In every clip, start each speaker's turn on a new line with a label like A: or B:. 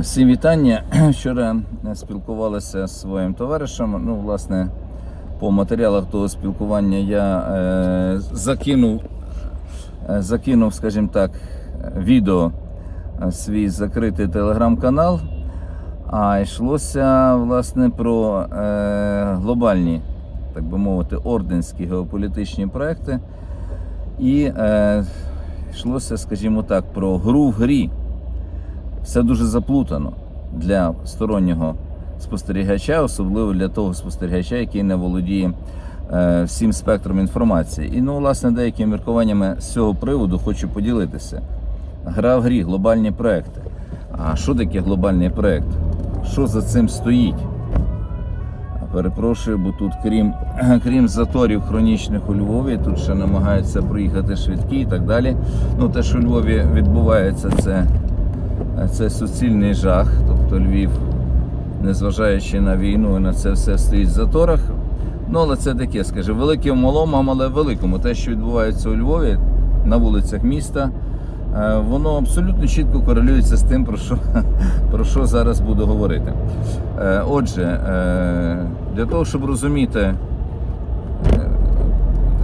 A: Е, Всім вітання. Вчора спілкувалися з своїм товаришем. Ну, власне, по матеріалах того спілкування я е, закинув, е, закинув, скажімо так, відео е, свій закритий телеграм-канал. А йшлося власне про е, глобальні, так би мовити, орденські геополітичні проекти. І е, йшлося, скажімо так, про гру в грі. Все дуже заплутано для стороннього спостерігача, особливо для того спостерігача, який не володіє е, всім спектром інформації. І ну, власне, деякими міркуваннями з цього приводу хочу поділитися. Гра в грі, глобальні проекти. А що таке глобальний проект? Що за цим стоїть? Перепрошую, бо тут, крім, крім заторів хронічних у Львові, тут ще намагаються проїхати швидкі і так далі. Ну, те, що у Львові відбувається, це, це суцільний жах. Тобто Львів, незважаючи на війну, на це все стоїть в заторах. Ну, але це таке, скаже, велике в але великому. Те, що відбувається у Львові на вулицях міста, е, воно абсолютно чітко корелюється з тим, про що, про що зараз буду говорити. Е, Отже, е, для того, щоб розуміти,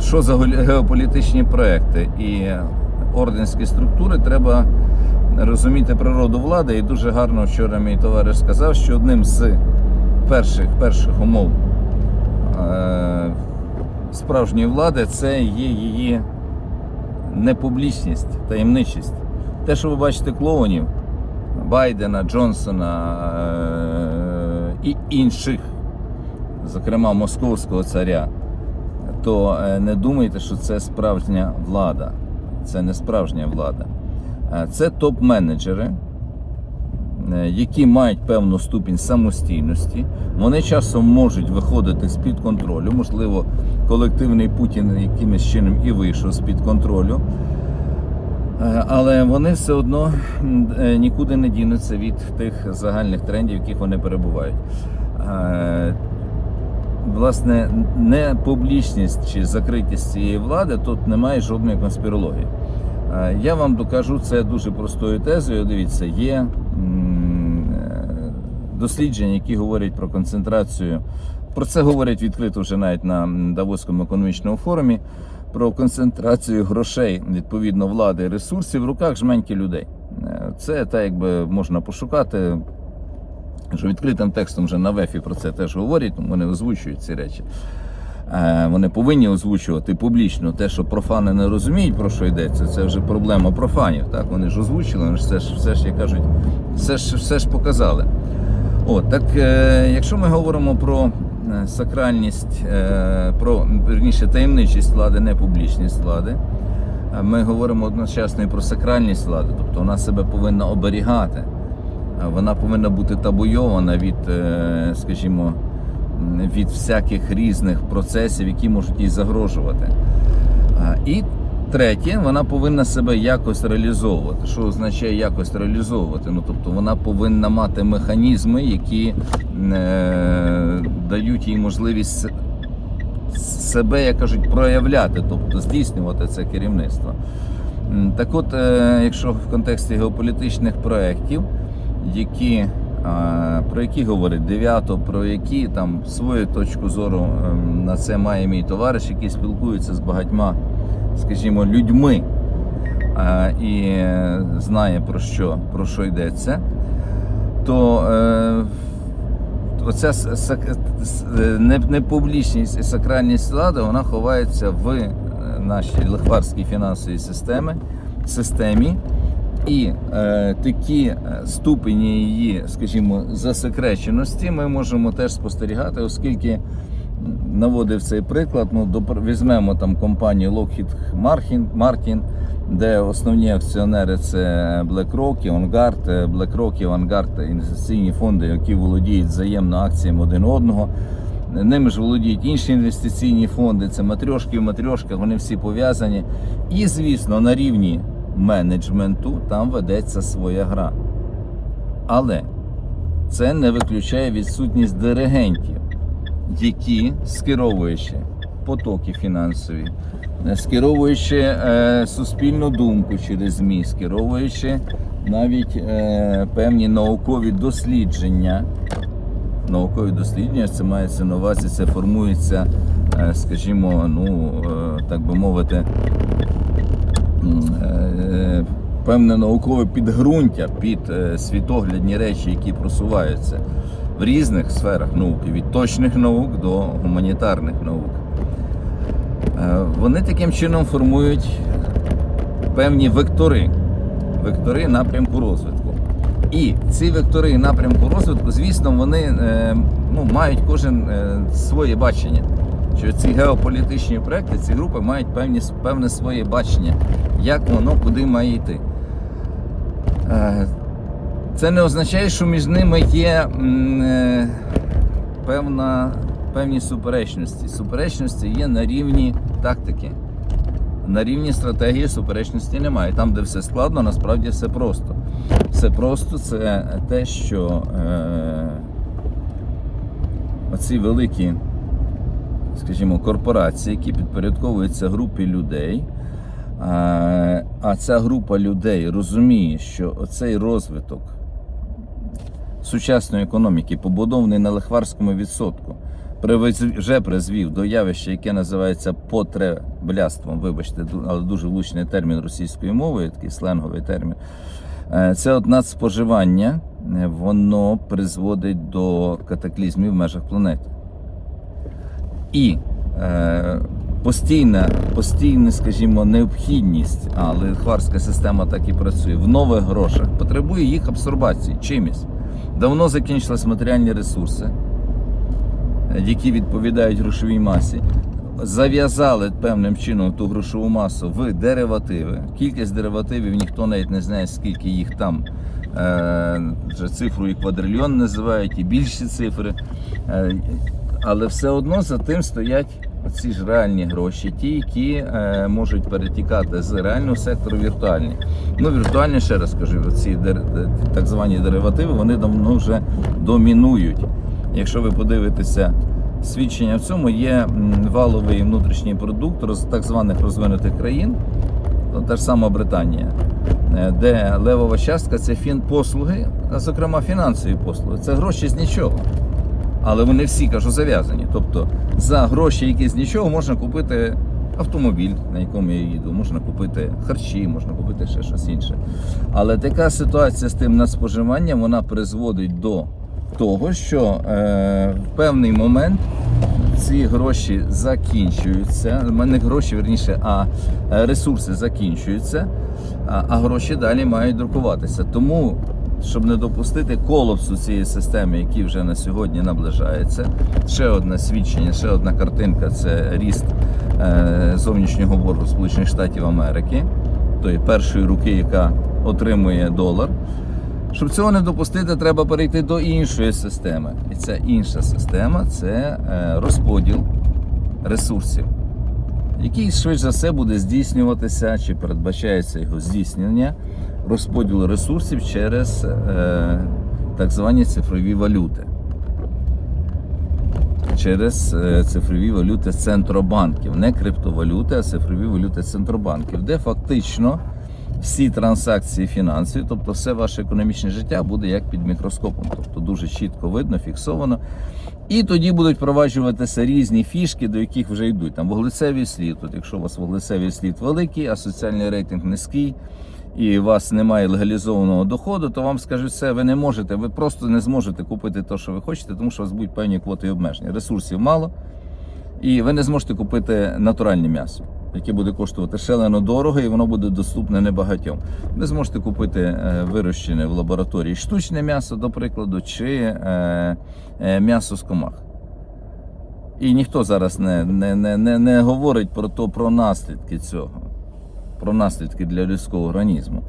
A: що за геополітичні проекти і орденські структури, треба розуміти природу влади. І дуже гарно вчора мій товариш сказав, що одним з перших, перших умов е, справжньої влади це є її непублічність, таємничість. Те, що ви бачите клоунів Байдена, Джонсона е, і інших, зокрема московського царя, то е, не думайте, що це справжня влада. Це не справжня влада. Е, Це топ-менеджери, е, які мають певну ступінь самостійності. Вони часом можуть виходити з-під контролю. Можливо, колективний Путін якимось чином і вийшов з-під контролю. Е, Але вони все одно нікуди не дінуться від тих загальних трендів, в яких вони перебувають. Власне, не публічність чи закритість цієї влади тут немає жодної конспірології. Е, Я вам докажу це дуже простою тезою. Дивіться, є е, дослідження, які говорять про концентрацію. Про це говорять відкрито вже навіть на Давоському економічному форумі. Про концентрацію грошей, відповідно, влади і ресурсів в руках жменьки людей. Е, Це так, якби можна пошукати. Що відкритим текстом вже на ВЕФі про це теж говорять, вони озвучують ці речі. Е, Вони повинні озвучувати публічно те, що профани не розуміють, про що йдеться. Це вже проблема профанів. Так вони ж озвучили, вони ж все ж все ж як кажуть, все ж все ж показали. От так, е, якщо ми говоримо про е, сакральність, про верніше таємничість влади, не публічність влади. Ми говоримо одночасно і про сакральність влади, тобто вона себе повинна оберігати, вона повинна бути табуйована від, скажімо, від всяких різних процесів, які можуть їй загрожувати. І третє, вона повинна себе якось реалізовувати. Що означає якось реалізовувати? Ну тобто вона повинна мати механізми, які е, дають їй можливість себе, як кажуть, проявляти, тобто здійснювати це керівництво. Так от, е, якщо в контексті геополітичних проєктів, які, про які говорить? Дев'ято, про які? Там свою точку зору ем, на це має мій товариш, який спілкується з багатьма, скажімо, людьми. І е, знає про що, про що йдеться, то е, оця е, не- непублічність і сакральність влади вона ховається в нашій лихварській фінансовій системі, системі. І е, такі е, ступені її, скажімо, засекреченості ми можемо теж спостерігати, оскільки наводив цей приклад. Ну, допр- візьмемо там компанію Lockheed Martin, де основні акціонери це BlackRock, Vanguard, Е, BlackRock і Vanguard – інвестиційні фонди, які володіють взаємно акціями один одного. Ними ж володіють інші інвестиційні фонди, це матрьошки в матрьошках, вони всі пов'язані. І, звісно, на рівні менеджменту там ведеться своя гра. Але це не виключає відсутність диригентів, які, скеровуючи потоки фінансові, е, скеровуючи е, суспільну думку через ЗМІ, скеровуючи навіть е, певні наукові дослідження. Наукові дослідження, це мається на увазі, це формується, е, скажімо, ну, е, так би мовити, певне наукове підґрунтя під е, світоглядні речі, які просуваються в різних сферах науки, від точних наук до гуманітарних наук. Е, Вони таким чином формують певні вектори, вектори напрямку розвитку. І ці вектори напрямку розвитку, звісно, вони е, ну, мають кожен е, своє бачення. Що ці геополітичні проекти, ці групи мають певні, певне своє бачення, як воно куди має йти. Е, Це не означає, що між ними є е, певна, певні суперечності. Суперечності є на рівні тактики. На рівні стратегії суперечності немає. Там, де все складно, насправді все просто. Все просто це те, що е, оці великі, скажімо, корпорації, які підпорядковуються групі людей. е, А ця група людей розуміє, що оцей розвиток сучасної економіки, побудований на лихварському відсотку, вже призвів до явища, яке називається потребляством. Вибачте, але дуже влучний термін російською мовою, такий сленговий термін. Е, Це от надспоживання, е, воно призводить до катаклізмів в межах планети. І е, постійна, постійна, скажімо, необхідність, а лихварська система так і працює, в нових грошах потребує їх абсорбації чимось. Давно закінчились матеріальні ресурси, е, які відповідають грошовій масі. Зав'язали певним чином ту грошову масу в деривативи. Кількість деривативів ніхто навіть не знає, скільки їх там. Е, Вже цифру і квадрильйон називають, і більші цифри. Але все одно за тим стоять ці ж реальні гроші, ті, які е, можуть перетікати з реального сектору віртуальні. Ну, віртуальні, ще раз кажу, ці так звані деривативи, вони давно вже домінують. Якщо ви подивитеся свідчення в цьому, є валовий внутрішній продукт роз так званих розвинутих країн, то та ж сама Британія, е, де левова частка це фінпослуги, а зокрема фінансові послуги. Це гроші з нічого. Але вони всі кажу зав'язані. Тобто за гроші, які з нічого, можна купити автомобіль, на якому я їду, можна купити харчі, можна купити ще щось інше. Але така ситуація з тим надспоживанням вона призводить до того, що е, в певний момент ці гроші закінчуються. У мене гроші, верніше, а е, ресурси закінчуються, а, а гроші далі мають друкуватися. Тому, щоб не допустити колапсу цієї системи, який вже на сьогодні наближається, ще одне свідчення, ще одна картинка це ріст е, зовнішнього боргу Сполучених Штатів Америки, тої першої руки, яка отримує долар. Щоб цього не допустити, треба перейти до іншої системи. І ця інша система це е, розподіл ресурсів, який швидше за все буде здійснюватися, чи передбачається його здійснення розподілу ресурсів через е, так звані цифрові валюти. Через е, цифрові валюти центробанків, не криптовалюти, а цифрові валюти центробанків, де фактично всі транзакції фінансові, тобто все ваше економічне життя буде як під мікроскопом, тобто дуже чітко видно, фіксовано. І тоді будуть впроваджуватися різні фішки, до яких вже йдуть. Там вуглецевий слід. От якщо у вас вуглецевий слід великий, а соціальний рейтинг низький, і у вас немає легалізованого доходу, то вам скажуть, все, ви не можете, ви просто не зможете купити те, що ви хочете, тому що у вас будуть певні квоти і обмеження. Ресурсів мало, і ви не зможете купити натуральне м'ясо, яке буде коштувати шалено дорого, і воно буде доступне небагатьом. Ви зможете купити е, вирощене в лабораторії штучне м'ясо, до прикладу, чи е, е, м'ясо з комах. І ніхто зараз не, не, не, не, не говорить про то, про наслідки цього, про наслідки для людського організму.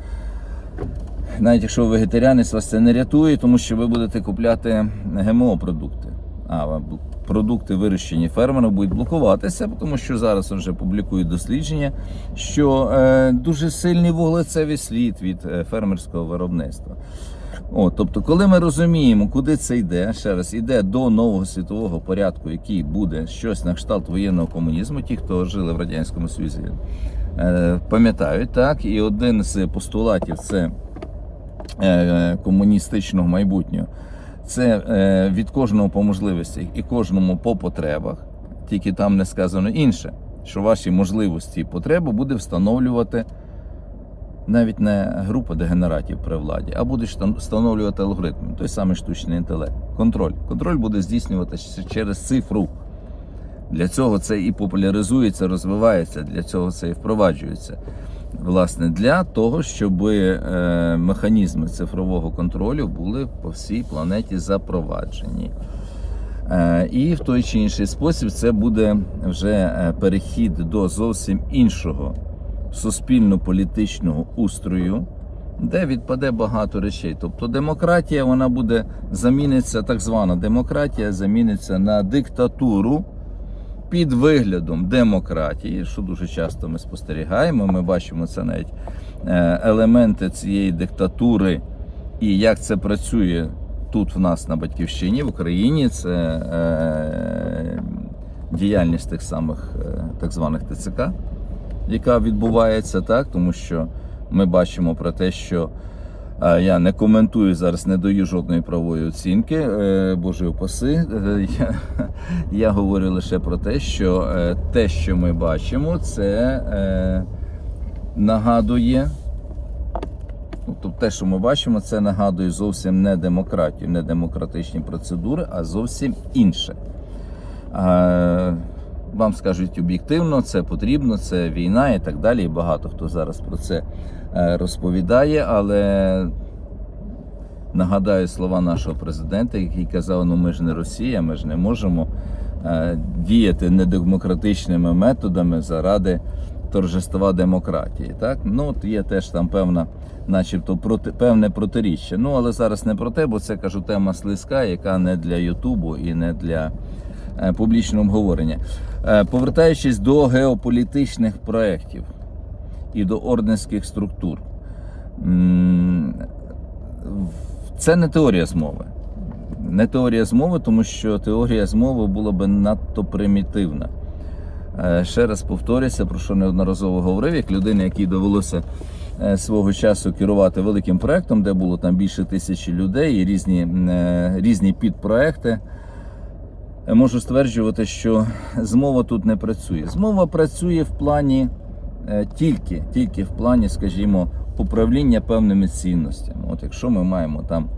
A: Навіть якщо ви вегетаріанець, вас це не рятує, тому що ви будете купляти ГМО-продукти. А бл- продукти, вирощені фермером, будуть блокуватися, тому що зараз вже публікують дослідження, що е, дуже сильний вуглецевий слід від е, фермерського виробництва. О, тобто, коли ми розуміємо, куди це йде, ще раз йде до нового світового порядку, який буде щось на кшталт воєнного комунізму, ті, хто жили в радянському Союзі, е, пам'ятають так. І один з постулатів це е, комуністичного майбутнього. Це е, від кожного по можливостях і кожному по потребах, тільки там не сказано інше, що ваші можливості і потреби буде встановлювати навіть не група дегенератів при владі, а буде встановлювати алгоритми, той самий штучний інтелект. Контроль. Контроль буде здійснюватися через цифру. Для цього це і популяризується, розвивається, для цього це і впроваджується. Власне, для того, щоб е, механізми цифрового контролю були по всій планеті запроваджені. Е, І в той чи інший спосіб це буде вже е, перехід до зовсім іншого суспільно-політичного устрою, де відпаде багато речей. Тобто демократія вона буде заміниться, так звана демократія заміниться на диктатуру під виглядом демократії, що дуже часто ми спостерігаємо. Ми бачимо це навіть е, елементи цієї диктатури і як це працює тут в нас на батьківщині, в Україні. Це е, діяльність тих самих е, так званих ТЦК, яка відбувається так, тому що ми бачимо про те, що я не коментую зараз, не даю жодної правової оцінки, е, Боже упаси. Е, Я, я говорю лише про те, що е, те, що ми бачимо, це нагадує. Ну, Тобто те, що ми бачимо, це нагадує зовсім не демократію, не демократичні процедури, а зовсім інше. Вам скажуть об'єктивно, це потрібно, це війна і так далі. І багато хто зараз про це розповідає, але нагадаю слова нашого президента, який казав: ну ми ж не Росія, ми ж не можемо е, діяти недемократичними методами заради торжества демократії. Так, ну от є теж там певна, начебто, проти певне протиріччя. Ну але зараз не про те, бо це кажу тема слизька, яка не для Ютубу і не для е, публічного обговорення. Е, повертаючись до геополітичних проєктів і до орденських структур. Це не теорія змови. Не теорія змови, тому що теорія змови була би надто примітивна. Е, Ще раз повторюся, про що неодноразово говорив, як людина, якій довелося е, свого часу керувати великим проектом, де було там більше тисячі людей і різні, е, різні підпроекти. Можу стверджувати, що змова тут не працює. Змова працює в плані тільки, тільки в плані, скажімо, управління певними цінностями. От якщо ми маємо там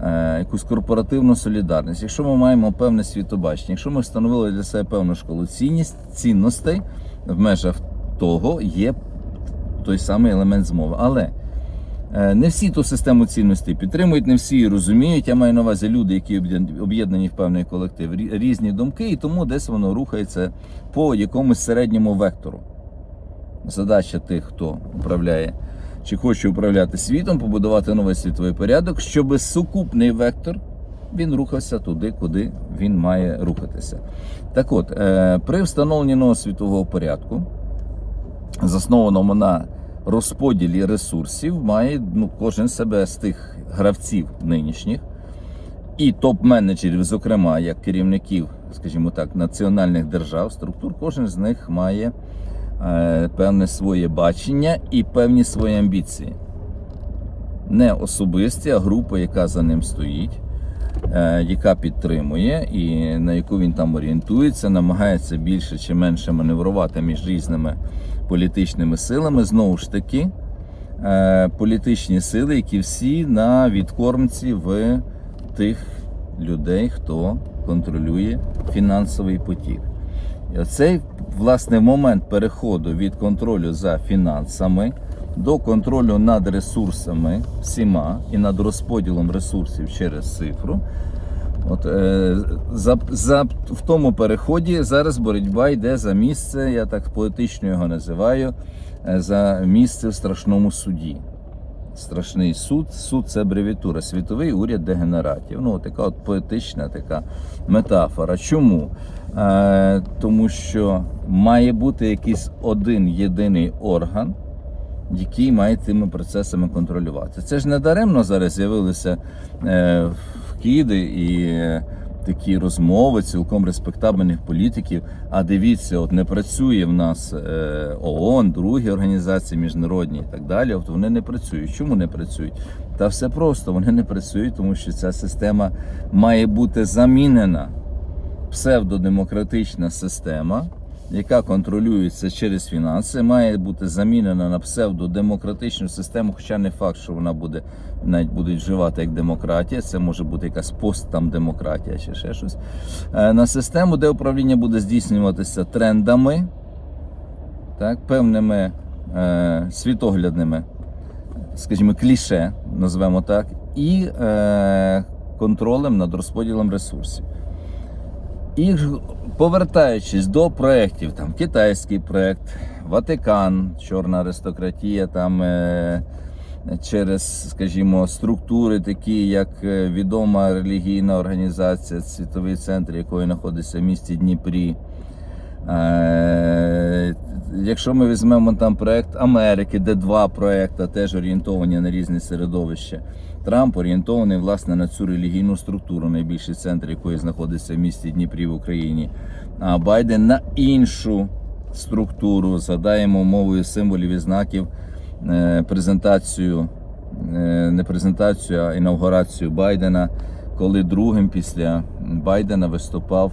A: е, якусь корпоративну солідарність, якщо ми маємо певне світобачення, якщо ми встановили для себе певну школу цінність, цінностей в межах того є той самий елемент змови. Але Е, Не всі ту систему цінностей підтримують, не всі її розуміють. Я маю на увазі люди, які об'єднані в певний колектив, різні думки, і тому десь воно рухається по якомусь середньому вектору. Задача тих, хто управляє чи хоче управляти світом, побудувати новий світовий порядок, щоб сукупний вектор він рухався туди, куди він має рухатися. Так от, е, при встановленні нового світового порядку, заснованому на розподілі ресурсів, має ну, кожен себе з тих гравців нинішніх і топ-менеджерів, зокрема як керівників, скажімо так, національних держав, структур, кожен з них має певне своє бачення і певні свої амбіції. Не особисті, а група, яка за ним стоїть, е, яка підтримує і на яку він там орієнтується, намагається більше чи менше маневрувати між різними політичними силами. Знову ж таки, е, політичні сили, які всі на відкормці в тих людей, хто контролює фінансовий потік. І власне момент переходу від контролю за фінансами до контролю над ресурсами всіма і над розподілом ресурсів через цифру. От е, за, за в тому переході зараз боротьба йде за місце, я так поетично його називаю, е, за місце в страшному суді. Страшний суд. Суд це абревіатура, світовий уряд дегенератів. Ну, така от поетична така метафора. Чому? Е, тому що має бути якийсь один єдиний орган, який має тими процесами контролювати. Це ж не даремно зараз з'явилися е, вкиди і е, такі розмови цілком респектабельних політиків. А дивіться, от не працює в нас ООН, другі організації міжнародні і так далі. От вони не працюють. Чому не працюють? Та все просто, вони не працюють, тому що ця система має бути замінена. Псевдодемократична система, яка контролюється через фінанси, має бути замінена на псевдодемократичну систему, хоча не факт, що вона буде навіть будуть вживати як демократія. Це може бути якась посттам демократія чи ще щось. Е, На систему, де управління буде здійснюватися трендами, так, певними е, світоглядними, скажімо, кліше, назвемо так, і е, контролем над розподілом ресурсів. І повертаючись до проєктів, там китайський проєкт, Ватикан, Чорна аристократія, там е, через, скажімо, структури, такі як е, відома релігійна організація, світовий центр, якої знаходиться в місті Дніпрі. Е, Якщо ми візьмемо там проект Америки, де два проекти теж орієнтовані на різні середовища. Трамп орієнтований власне на цю релігійну структуру, найбільший центр якої знаходиться в місті Дніпрі в Україні. А Байден на іншу структуру, згадаємо мовою символів і знаків е, презентацію, е, не презентацію, а інаугурацію Байдена, коли другим після Байдена виступав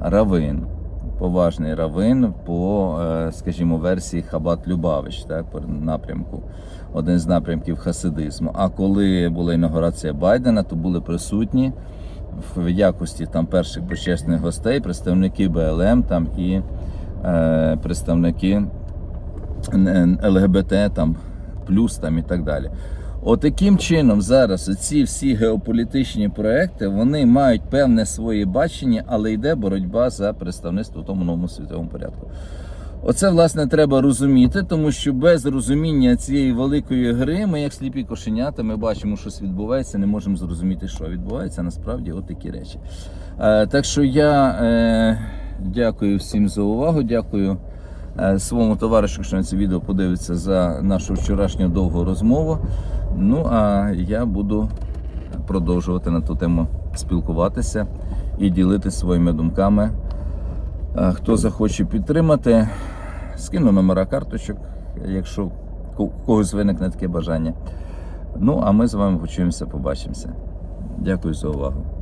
A: Равин поважний равин по, е, скажімо, версії Хабат Любавич, так, по напрямку, один з напрямків хасидизму. А коли була інаугурація Байдена, то були присутні в якості там перших почесних гостей, представники БЛМ там і е, представники ЛГБТ там плюс там і так далі. Отаким чином зараз ці всі геополітичні проекти вони мають певне своє бачення, але йде боротьба за представництво в тому новому світовому порядку. Оце власне треба розуміти, тому що без розуміння цієї великої гри ми, як сліпі кошенята, ми бачимо, що відбувається, не можемо зрозуміти, що відбувається. Насправді, от такі речі. Е, так що я е, дякую всім за увагу. Дякую своєму товаришу, що на це відео подивиться за нашу вчорашню довгу розмову. Ну а я буду продовжувати на ту тему спілкуватися і ділитися своїми думками. Е, Хто захоче підтримати, скину номера карточок, якщо у когось виникне таке бажання. Ну, а ми з вами почуємося, побачимося. Дякую за увагу.